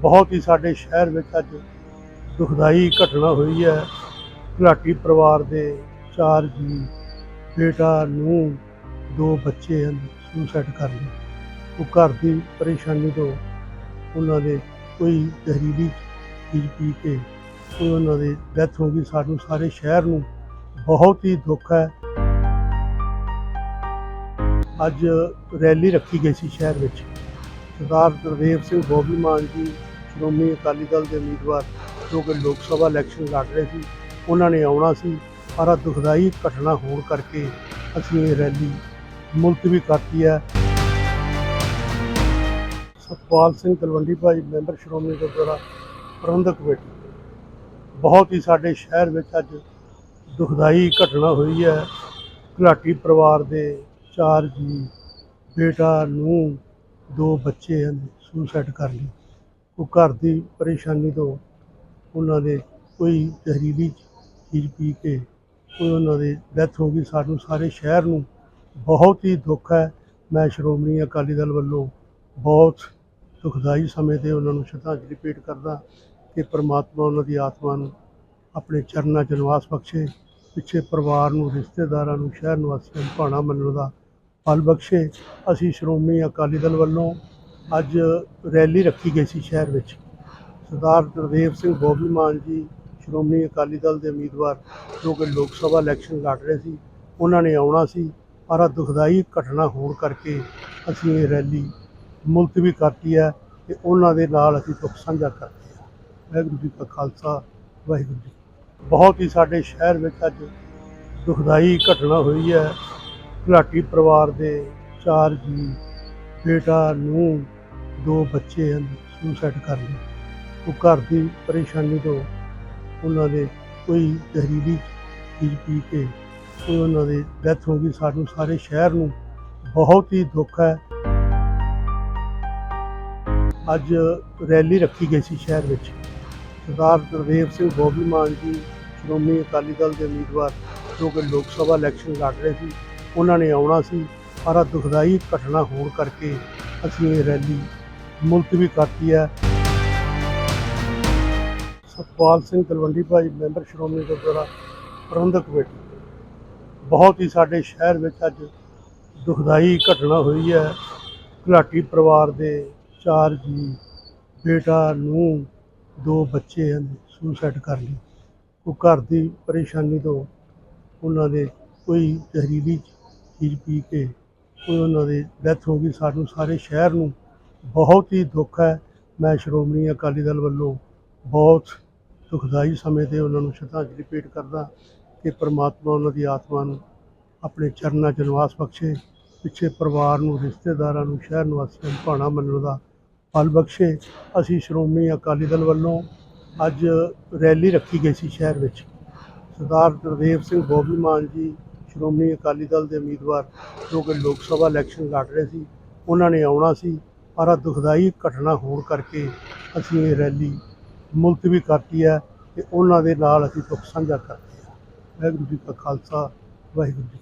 ਬਹੁਤ ਹੀ ਸਾਡੇ ਸ਼ਹਿਰ ਵਿੱਚ ਅੱਜ ਦੁਖਦਾਈ ਘਟਨਾ ਹੋਈ ਹੈ। ਘਲਾਟੀ ਪਰਿਵਾਰ ਦੇ ਚਾਰ ਜੀ, ਬੇਟਾ ਨੂੰ ਦੋ ਬੱਚੇ ਹਨ ਸੁਸਾਈਡ ਕਰ ਲਿਆ ਉਹ ਘਰ ਦੀ ਪਰੇਸ਼ਾਨੀ ਤੋਂ ਉਹਨਾਂ ਦੇ ਕੋਈ ਜ਼ਹਿਰੀਲੀ ਚੀਜ਼ ਪੀ ਕੇ ਉਹਨਾਂ ਦੀ ਡੈਥ ਹੋ ਗਈ। ਸਾਨੂੰ ਸਾਰੇ ਸ਼ਹਿਰ ਨੂੰ ਬਹੁਤ ਹੀ ਦੁੱਖ ਹੈ। ਅੱਜ ਰੈਲੀ ਰੱਖੀ ਗਈ ਸੀ ਸ਼ਹਿਰ ਵਿੱਚ। ਸਰਦਾਰ ਗੁਰਦੇਵ ਸਿੰਘ ਬੋਬੀ ਮਾਨ ਜੀ ਸ਼੍ਰੋਮਣੀ ਅਕਾਲੀ ਦਲ ਦੇ ਉਮੀਦਵਾਰ ਜੋ ਕਿ ਲੋਕ ਸਭਾ ਇਲੈਕਸ਼ਨ ਲੜ ਰਹੇ ਸੀ, ਉਹਨਾਂ ਨੇ ਆਉਣਾ ਸੀ। ਪਰ ਆਹ ਦੁਖਦਾਈ ਘਟਨਾ ਹੋਣ ਕਰਕੇ ਅਸੀਂ ਇਹ ਰੈਲੀ ਮੁਲਤਵੀ ਕਰਤੀ ਹੈ। ਸਤਪਾਲ ਸਿੰਘ ਤਲਵੰਡੀ ਭਾਈ, ਮੈਂਬਰ ਸ਼੍ਰੋਮਣੀ ਗੁਰਦੁਆਰਾ ਪ੍ਰਬੰਧਕ ਕਮੇਟੀ। ਬਹੁਤ ਹੀ ਸਾਡੇ ਸ਼ਹਿਰ ਵਿੱਚ ਅੱਜ ਦੁਖਦਾਈ ਘਟਨਾ ਹੋਈ ਹੈ। ਘਲਾਟੀ ਪਰਿਵਾਰ ਦੇ ਚਾਰ ਜੀ, ਬੇਟਾ ਨੂੰ ਦੋ ਬੱਚੇ ਹਨ ਸੁਸਾਈਡ ਕਰ ਲਈ ਉਹ ਘਰ ਦੀ ਪਰੇਸ਼ਾਨੀ ਤੋਂ ਉਹਨਾਂ ਦੇ ਕੋਈ ਜ਼ਹਿਰੀਲੀ ਚੀਜ਼ ਪੀ ਕੇ ਕੋਈ ਉਹਨਾਂ ਦੀ ਡੈਥ ਹੋ ਗਈ। ਸਾਨੂੰ ਸਾਰੇ ਸ਼ਹਿਰ ਨੂੰ ਬਹੁਤ ਹੀ ਦੁੱਖ ਹੈ। ਮੈਂ ਸ਼੍ਰੋਮਣੀ ਅਕਾਲੀ ਦਲ ਵੱਲੋਂ ਬਹੁਤ ਦੁਖਦਾਈ ਸਮੇਂ ਤੇ ਉਹਨਾਂ ਨੂੰ ਸ਼ਰਧਾਂਜਲੀ ਭੇਟ ਕਰਦਾ ਕਿ ਪ੍ਰਮਾਤਮਾ ਉਹਨਾਂ ਦੀ ਆਤਮਾ ਨੂੰ ਆਪਣੇ ਚਰਨਾਂ 'ਚ ਨਿਵਾਸ ਬਖਸ਼ੇ, ਪਿੱਛੇ ਪਰਿਵਾਰ ਨੂੰ, ਰਿਸ਼ਤੇਦਾਰਾਂ ਨੂੰ, ਸ਼ਹਿਰ ਨਿਵਾਸੀਆਂ ਨੂੰ ਭਾਣਾ ਮੰਨਣ ਦਾ ਫਲ ਬਖਸ਼ੇ। ਅਸੀਂ ਸ਼੍ਰੋਮਣੀ ਅਕਾਲੀ ਦਲ ਵੱਲੋਂ ਅੱਜ ਰੈਲੀ ਰੱਖੀ ਗਈ ਸੀ ਸ਼ਹਿਰ ਵਿੱਚ। ਸਰਦਾਰ ਗੁਰਦੇਵ ਸਿੰਘ ਬੋਬੀ ਮਾਨ ਜੀ, ਸ਼੍ਰੋਮਣੀ ਅਕਾਲੀ ਦਲ ਦੇ ਉਮੀਦਵਾਰ, ਜੋ ਕਿ ਲੋਕ ਸਭਾ ਇਲੈਕਸ਼ਨ ਲੜ ਰਹੇ ਸੀ, ਉਹਨਾਂ ਨੇ ਆਉਣਾ ਸੀ, ਪਰ ਆਹ ਦੁਖਦਾਈ ਘਟਨਾ ਹੋਣ ਕਰਕੇ ਅਸੀਂ ਇਹ ਰੈਲੀ ਮੁਲਤਵੀ ਕਰਤੀ ਹੈ ਤੇ ਉਹਨਾਂ ਦੇ ਨਾਲ ਅਸੀਂ ਦੁੱਖ ਸਾਂਝਾ ਕਰਦੇ ਹਾਂ। ਵਾਹਿਗੁਰੂ ਜੀ ਕਾ ਖਾਲਸਾ, ਵਾਹਿਗੁਰੂ ਜੀ ਬਹੁਤ ਹੀ ਸਾਡੇ ਸ਼ਹਿਰ ਵਿੱਚ ਅੱਜ ਦੁਖਦਾਈ ਘਟਨਾ ਹੋਈ ਹੈ। ਘਲਾਟੀ ਪਰਿਵਾਰ ਦੇ ਚਾਰ ਜੀ ਬੇਟਾ ਨੂੰ ਦੋ ਬੱਚੇ ਹਨ ਸੁਸਾਈਡ ਕਰ ਲਈ ਉਹ ਘਰ ਦੀ ਪਰੇਸ਼ਾਨੀ ਤੋਂ ਉਹਨਾਂ ਦੇ ਕੋਈ ਜ਼ਹਿਰੀਲੀ ਚੀਜ਼ ਪੀ ਕੇ ਉਹਨਾਂ ਦੀ ਡੈਥ ਹੋ ਗਈ। ਸਾਨੂੰ ਸਾਰੇ ਸ਼ਹਿਰ ਨੂੰ ਬਹੁਤ ਹੀ ਦੁੱਖ ਹੈ। ਅੱਜ ਰੈਲੀ ਰੱਖੀ ਗਈ ਸੀ ਸ਼ਹਿਰ ਵਿੱਚ। ਸਰਦਾਰ ਗੁਰਦੇਵ ਸਿੰਘ ਬੋਬੀ ਮਾਨ ਜੀ, ਸ਼੍ਰੋਮਣੀ ਅਕਾਲੀ ਦਲ ਦੇ ਉਮੀਦਵਾਰ, ਜੋ ਕਿ ਲੋਕ ਸਭਾ ਇਲੈਕਸ਼ਨ ਲੜ ਰਹੇ ਸੀ, ਉਹਨਾਂ ਨੇ ਆਉਣਾ ਸੀ। ਪਰ ਆਹ ਦੁਖਦਾਈ ਘਟਨਾ ਹੋਣ ਕਰਕੇ ਅਸੀਂ ਇਹ ਰੈਲੀ ਮੁਲਤਵੀ ਕਰਤੀ ਹੈ। ਸਤਪਾਲ ਸਿੰਘ ਤਲਵੰਡੀ ਭਾਈ, ਮੈਂਬਰ ਸ਼੍ਰੋਮਣੀ ਗੁਰਦੁਆਰਾ ਪ੍ਰਬੰਧਕ ਕਮੇਟੀ। ਬਹੁਤ ਹੀ ਸਾਡੇ ਸ਼ਹਿਰ ਵਿੱਚ ਅੱਜ ਦੁਖਦਾਈ ਘਟਨਾ ਹੋਈ ਹੈ। ਘਲਾਟੀ ਪਰਿਵਾਰ ਦੇ ਚਾਰ ਜੀ, ਬੇਟਾ ਨੂੰ ਦੋ ਬੱਚੇ ਹਨ ਸੁਸਾਈਡ ਕਰ ਲਈ ਉਹ ਘਰ ਦੀ ਪਰੇਸ਼ਾਨੀ ਤੋਂ ਉਹਨਾਂ ਦੇ ਕੋਈ ਜ਼ਹਿਰੀਲੀ ਚੀਜ਼ ਪੀ ਕੇ ਉਹ ਉਹਨਾਂ ਦੀ ਡੈਥ ਹੋ ਗਈ, ਸਾਨੂੰ ਸਾਰੇ ਸ਼ਹਿਰ ਨੂੰ ਬਹੁਤ ਹੀ ਦੁੱਖ ਹੈ। ਮੈਂ ਸ਼੍ਰੋਮਣੀ ਅਕਾਲੀ ਦਲ ਵੱਲੋਂ ਬਹੁਤ ਦੁਖਦਾਈ ਸਮੇਂ ਤੇ ਉਹਨਾਂ ਨੂੰ ਸ਼ਰਧਾਂਜਲੀ ਭੇਟ ਕਰਦਾ ਕਿ ਪ੍ਰਮਾਤਮਾ ਉਹਨਾਂ ਦੀ ਆਤਮਾ ਨੂੰ ਆਪਣੇ ਚਰਨਾਂ 'ਚ ਨਿਵਾਸ ਬਖਸ਼ੇ, ਪਿੱਛੇ ਪਰਿਵਾਰ ਨੂੰ, ਰਿਸ਼ਤੇਦਾਰਾਂ ਨੂੰ, ਸ਼ਹਿਰ ਨਿਵਾਸੀਆਂ ਨੂੰ ਭਾਣਾ ਮੰਨਣ ਦਾ ਫਲ ਬਖਸ਼ੇ। ਅਸੀਂ ਸ਼੍ਰੋਮਣੀ ਅਕਾਲੀ ਦਲ ਵੱਲੋਂ ਅੱਜ ਰੈਲੀ ਰੱਖੀ ਗਈ ਸੀ ਸ਼ਹਿਰ ਵਿੱਚ। ਸਰਦਾਰ ਗੁਰਦੇਵ ਸਿੰਘ ਬੋਬੀ ਮਾਨ ਜੀ ਸ਼੍ਰੋਮਣੀ ਅਕਾਲੀ ਦਲ ਦੇ ਉਮੀਦਵਾਰ ਜੋ ਕਿ ਲੋਕ ਸਭਾ ਇਲੈਕਸ਼ਨ ਲੜ ਰਹੇ ਸੀ, ਉਹਨਾਂ ਨੇ ਆਉਣਾ ਸੀ, ਪਰ ਆਹ ਦੁਖਦਾਈ ਘਟਨਾ ਹੋਣ ਕਰਕੇ ਅਸੀਂ ਇਹ ਰੈਲੀ ਮੁਲਤਵੀ ਕਰਤੀ ਹੈ ਤੇ ਉਹਨਾਂ ਦੇ ਨਾਲ ਅਸੀਂ ਦੁੱਖ ਸਾਂਝਾ ਕਰਦੇ ਹਾਂ। ਵਾਹਿਗੁਰੂ ਜੀ ਕਾ ਖਾਲਸਾ, ਵਾਹਿਗੁਰੂ ਜੀ